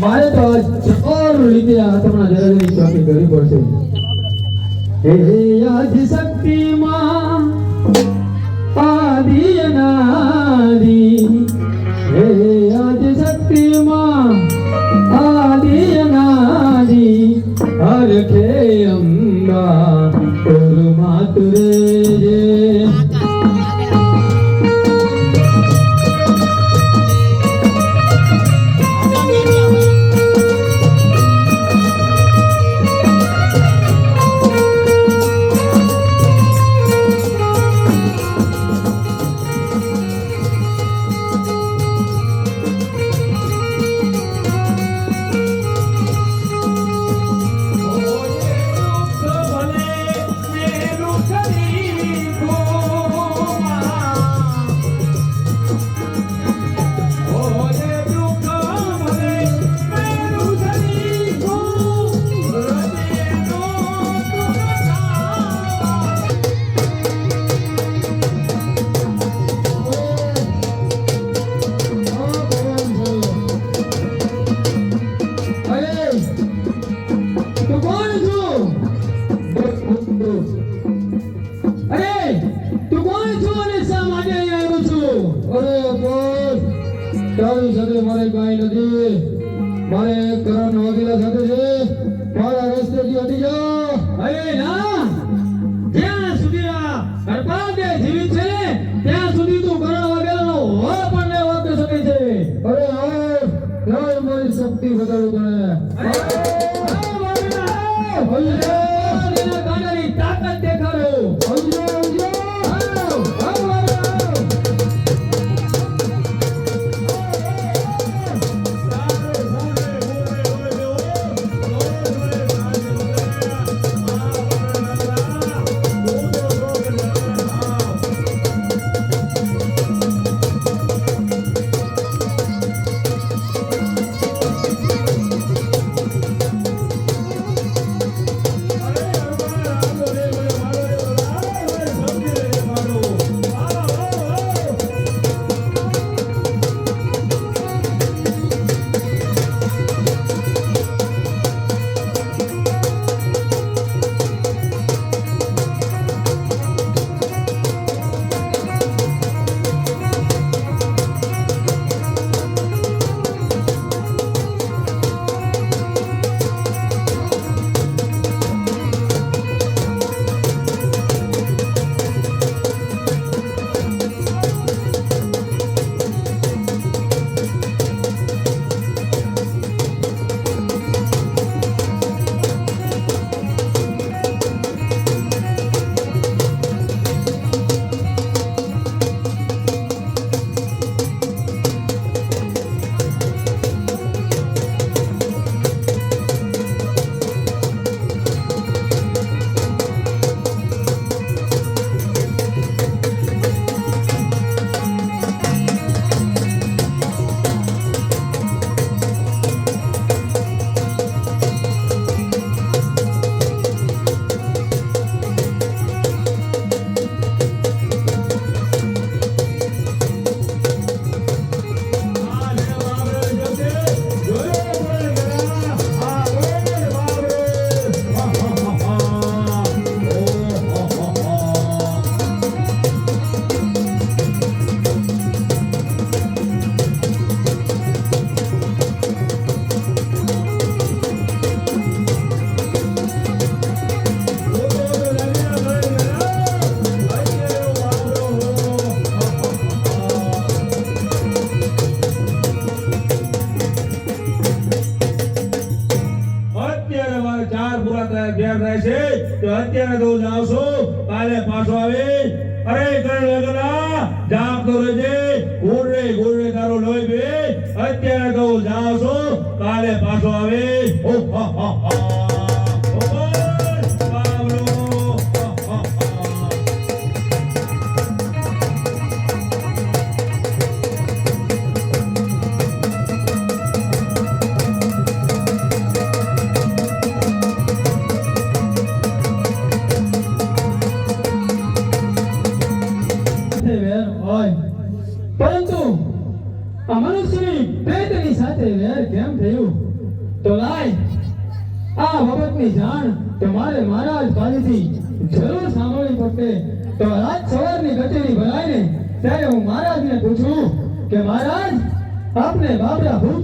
મારે તો ચાર રીતે આત્મના જરણની ચોકી કરવી પડશે. હે યાદ શક્તિ માં આદિ અનાદિ. હે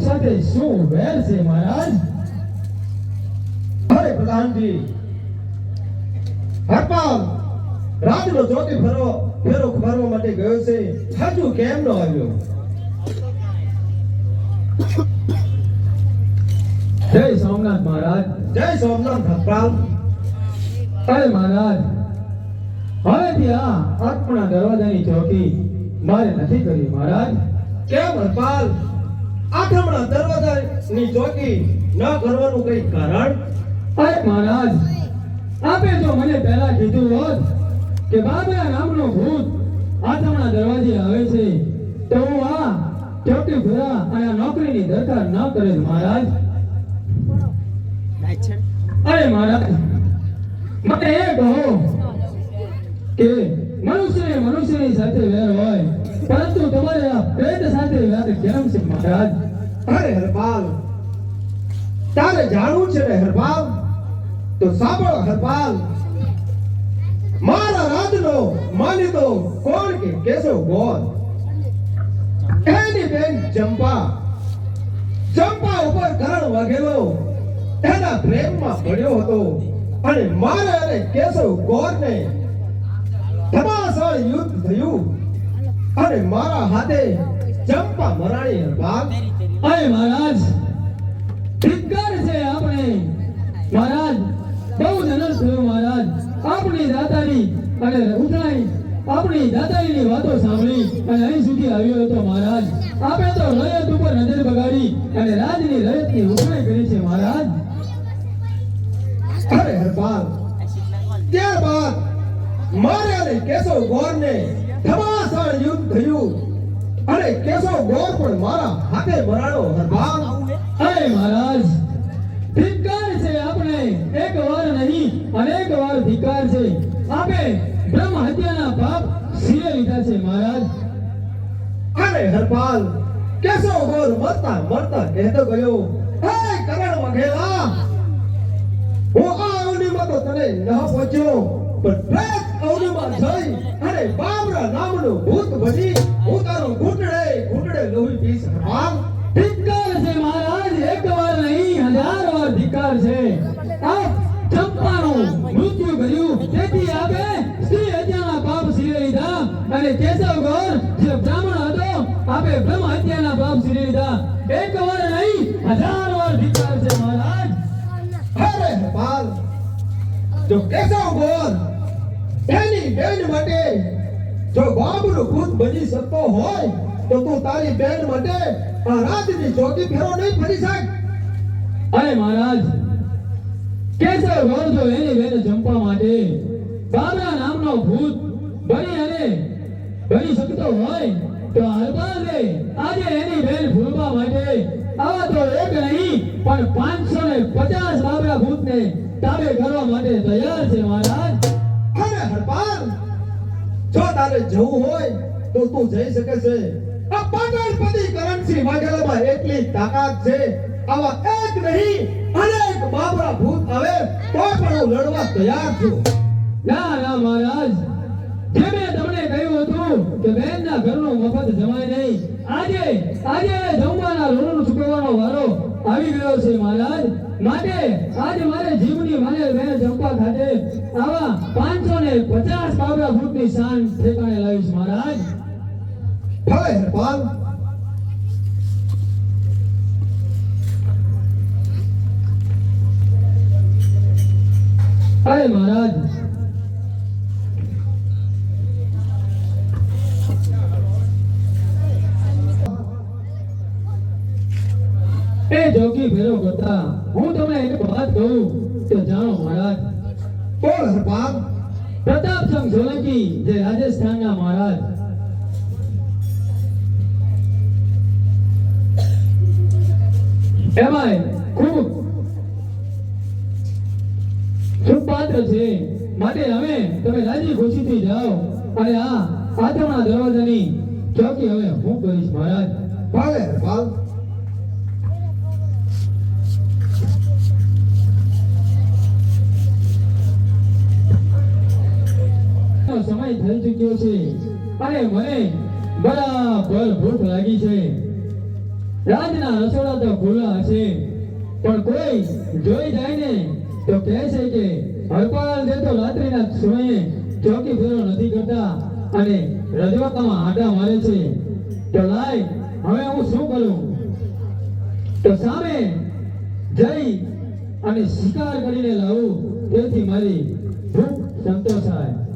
સાથે શું વેર છે મહારાજ? અરે પ્રધાનજી હરપાલ રાજનો જોતી ફરવો ફેરો ફરવા માટે ગયો છે. હજુ કેમ ન આવ્યો? જય સોમનાથ મહારાજ. જય સોમનાથ હરપાલ. અરે મહારાજ હવેથી આ આત્મના દરવાજાની ચોકી મારે નથી કરી મહારાજ. કેમ હરપાલ? આઠમણા દરવાજાની ચોકી ન કરવાનું કઈ કારણ? અરે મહારાજ, આપે જો મને પહેલા કીધું હોત કે બાબરા નામનો ભૂત આઠમણા દરવાજે આવે છે, તો હું આ ચોકી ભરા અને નોકરીની દરકાર ન કરે મહારાજ. અરે મહારાજ, મને એ કહો કે મનુષ્યને મનુષ્યની સાથે વેર હોય, પરંતુ તમારે આ પ્રેત સાથે વેર કેમ છે? મહારાજ, અરે હરપાલ, તારે જાણવું છે ને હરપાલ? તો સાંભળ હરપાલ, મારા રાજનો માનીતો કોણ કે કેશવ ગોર એની બેન ચંપા ચંપા ઉપર કરણ વાગેલો એના પ્રેમમાં પડ્યો હતો અને મારે અને કેશવ ગોરને ધમાસાળ યુદ્ધ થયું અને મારા હાથે ચંપા મરાણી હરપાલ અરે મહારાજ, ધિક્કાર છે આપણે. મહારાજ, બહુ અનર્થ થયો મહારાજ. આપણી દાતાની અને ઉતરાઈ આપણી દાતારીની વાતો સાંભળી અને અહીં સુધી આવ્યો હતો મહારાજ. આપે તો રયત ઉપર નજર બગાડી અને રાજની રયતની ઉઠાઈ કરી છે મહારાજ. અરે હરપાલ, ત્યારબાદ મારે અને કેશવ ગોરને ધમાસાળ યુદ્ધ થયું. અને કેશવ ગોર પણ મારા હાથે ભરાડો હરભાન અરે મહારાજ ધિકાર છે આપણે. એક વાર નહીં, અનેક વાર ધિકાર છે. આપે બ્રહ્મ હત્યાના પાપ સિરે લીધા છે, મહારાજ. અરે હરપાલ, કેશવ ગોર મરતા મરતા કહેતો ગયો. હે કરણ વઘેલા, હું આ ઉની મતો તને ન પહોંચ્યો, પણ પ્રેત અવનીમાં જઈ અને બાબરા નામનું ભૂત બની હું તારું ઘૂંટડે ઘૂંટડે લોહી પીસ હરપાલ બેન માટે જો બાબનું ભૂત બની શકતો હોય, તો તું તારી બેન માટે આ ચોકી ફેરો નહીં ફરી શક. અરે મહારાજ, કેસર ગૌર એની બેન જંપા માટે. બાબરા નામનો ભૂત બની અને બની શકતો હોય, તો હરપાલે આજે એની બેન ભૂલવા માટે આવા તો એક નહીં, પણ પાંચસો ને પચાસ બાબરા ભૂતને તાબે કરવા માટે તૈયાર છે મહારાજ. હરપાલ જો તારે જવું હોય તો તું જઈ શકે છે. આ પાટણપતિ કરણસિંહ વાઘેલામાં એટલી તાકાત છે. આવા એક નહીં, અનેક બાબરા ભૂત આવે તો પણ હું લડવા તૈયાર છું. ના ના, મહારાજ. જે તમને કહ્યું હતું કે બહેનના ઘરનો મફત જમાય નહીં આજે આજે જમવાના લોણનું ચૂકવવાનો વારો આવી ગયો છે મહારાજ. માટે આજે મારે જીવની માને બહેન ચંપા ખાતે આવા પાંચસો ને પચાસ બાબરા ફૂટની શાન ઠેકાણે લાવીશ મહારાજ. હવે હરપાલ. અરે મહારાજ એ જોગી ભેરો કરતા હું તમને એક વાત કહું તો જાણો મહારાજ. બોલ હરપાલ. પ્રતાપસિંહ સોલંકી જે રાજસ્થાનના મહારાજ. એમાં ખૂબ. સુપાત્ર છે. માટે હવે તમે રાજી ખુશીથી જાઓ. અને આ આથમણા દરવાજાની ચોકી હવે હું કરીશ મહારાજ. ભાવે હરપાલ. મને બરાબર ભૂખ લાગી છે. રાજના રસોડા તો ખુલ્લા હશે. પણ કોઈ જોઈ જાય ને તો કહે છે કે હરપાલ જે તો રાત્રિના સમયે ચોકી ફેરો નથી કરતા અને રજવાતામાં આટા મારે છે. તો લાય, હવે હું શું કરું? તો સામે જઈ અને શિકાર કરીને લાવું. તેથી મારી ભૂખ સંતોષાય.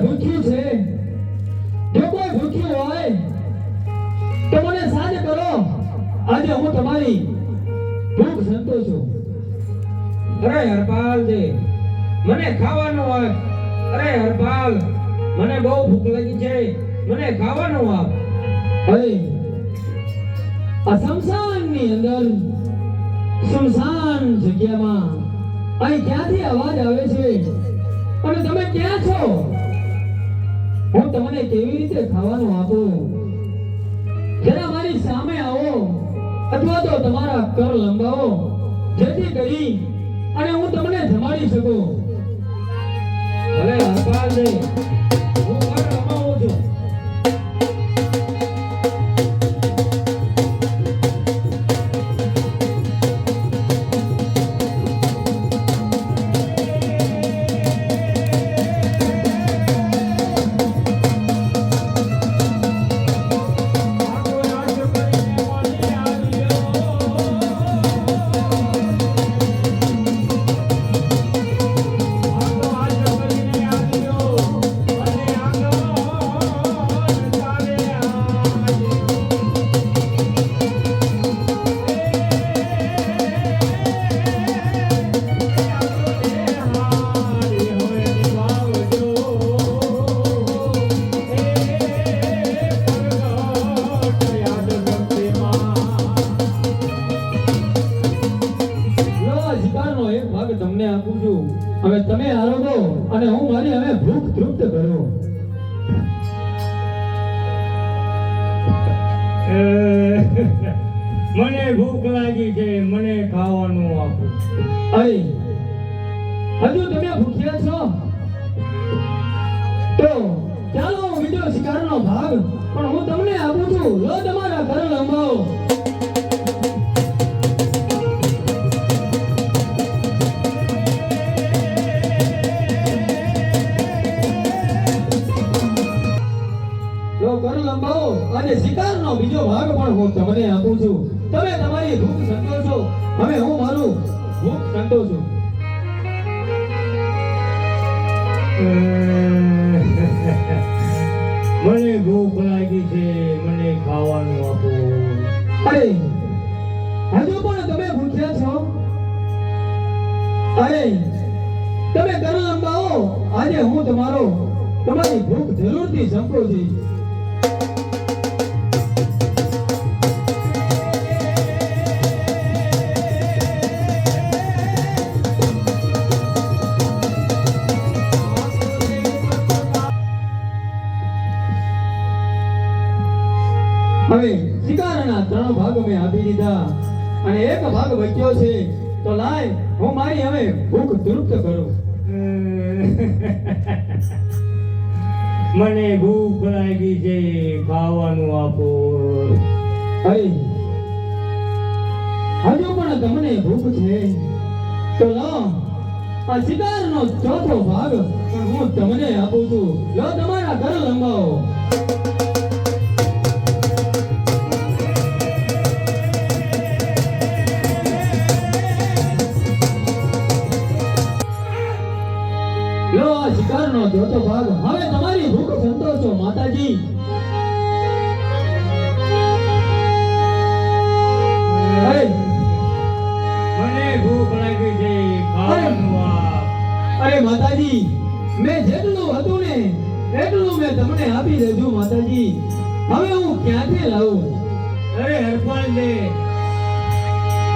ભૂખ્યું છે? જો કોઈ ભૂખ્યું હોય, તો મને સાજ કરો. આજે હું તમારી ભૂખ સંતોષું. અરે હરપાલ દે મને ખાવાનું આપ. અરે હરપાલ, મને બહુ ભૂખ લાગી છે. મને ખાવાનું આપ. અરે આ શમશાનની અંદર, શમશાન જગ્યામાં અહીં ક્યાંથી અવાજ આવે છે? અને તમે ક્યાં છો? હું તમને કેવી રીતે ખાવાનું આપું? જરા મારી સામે આવો. અથવા તો તમારા કર લંબાવો. જેથી કરી અને હું તમને જમાડી શકું. અરે હરપાલ બીજો ભાગ પણ હું તમને આપું છું. તમે તમારી ભૂખ સંતોષો. હવે હું મારું ભૂખ સંતોષું. મને ભૂખ લાગી છે મને ખાવાનું આપો. અરે હજુ પણ તમે ભૂખ્યા છો? અરે તમે ઘર લંબાવો આજે હું તમારો તમારી ભૂખ જરૂરથી સંતોષી ત્રણ આપી દીધા. અને એક ભાગ બચ્યો છે. તો લાય હું મારી હવે ભૂખ તૃપ્ત કરું. મને ભૂખ લાગી છે ખાવાનું આપો. અરે હજુ પણ તમને ભૂખ છે. તો લો આ શિકારનો ચોથો ભાગ પણ હું તમને આપું છું. લો તમારા ઘર લંબાવો. શિકારનો ચોથો ભાગ. હવે તમારી ભૂખ સંતોષો માતાજી. અરે મને ભૂખ લાગી છે અરે માતાજી મેં જેટલું હતું ને એટલું મેં તમને આપી દેજો માતાજી. હવે હું ક્યાંથી લાવું? અરે હરપાલ દે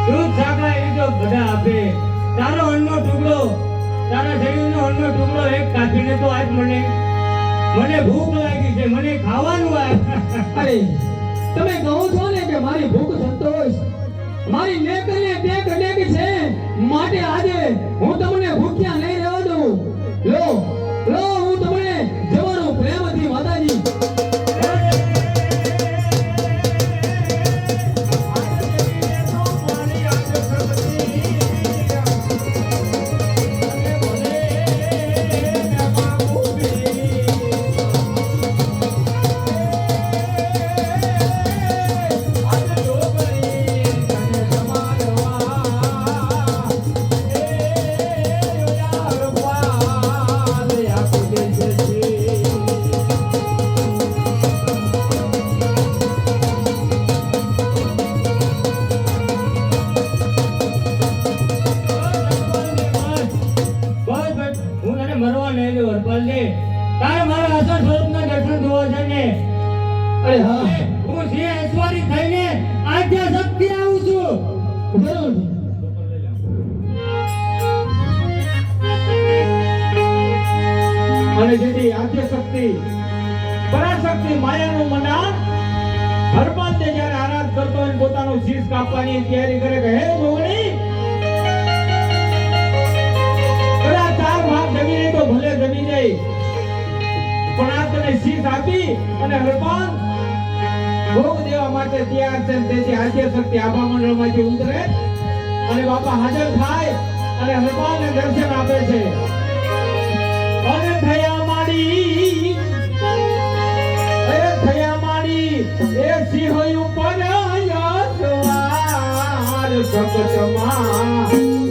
દૂધ સાકડા એ તો બધા આપે. તારો અન્નનો ટુકડો તારા શરીરનો અન્નનો ટુકડો એક કાઢીને તો આજ મને મને ભૂખ લાગી છે, મને ખાવાનું અરે, તમે કહો છો ને કે મારી ભૂખ સંતોષ. મારી નેક ને ટેક ટેક છે. માટે આજે હું તમને ભૂખ્યા નહીં રહેવા દઉં. લો લો. અને આદ્ય શક્તિ પરાશક્તિ, માયાનું મંડાણ. હરપાલ તે જ્યારે આરાધ કરતો હોય પોતાનું શીશ કાપવાની તૈયારી કરે કે, હે જોગણી પેલા ચાર ભાગ જમી તો ભલે જમી જાય પણ આ તને શીશ આપી અને હરપાલ ભોગ દેવા માટે તૈયાર છે તેથી આદ્ય શક્તિ આભા મંડળમાંથી ઉતરે અને બાપા હાજર થાય અને હરપાલને દર્શન આપે છે. અને થયા? એ સિંહ ઉપર સવાર સપતમાં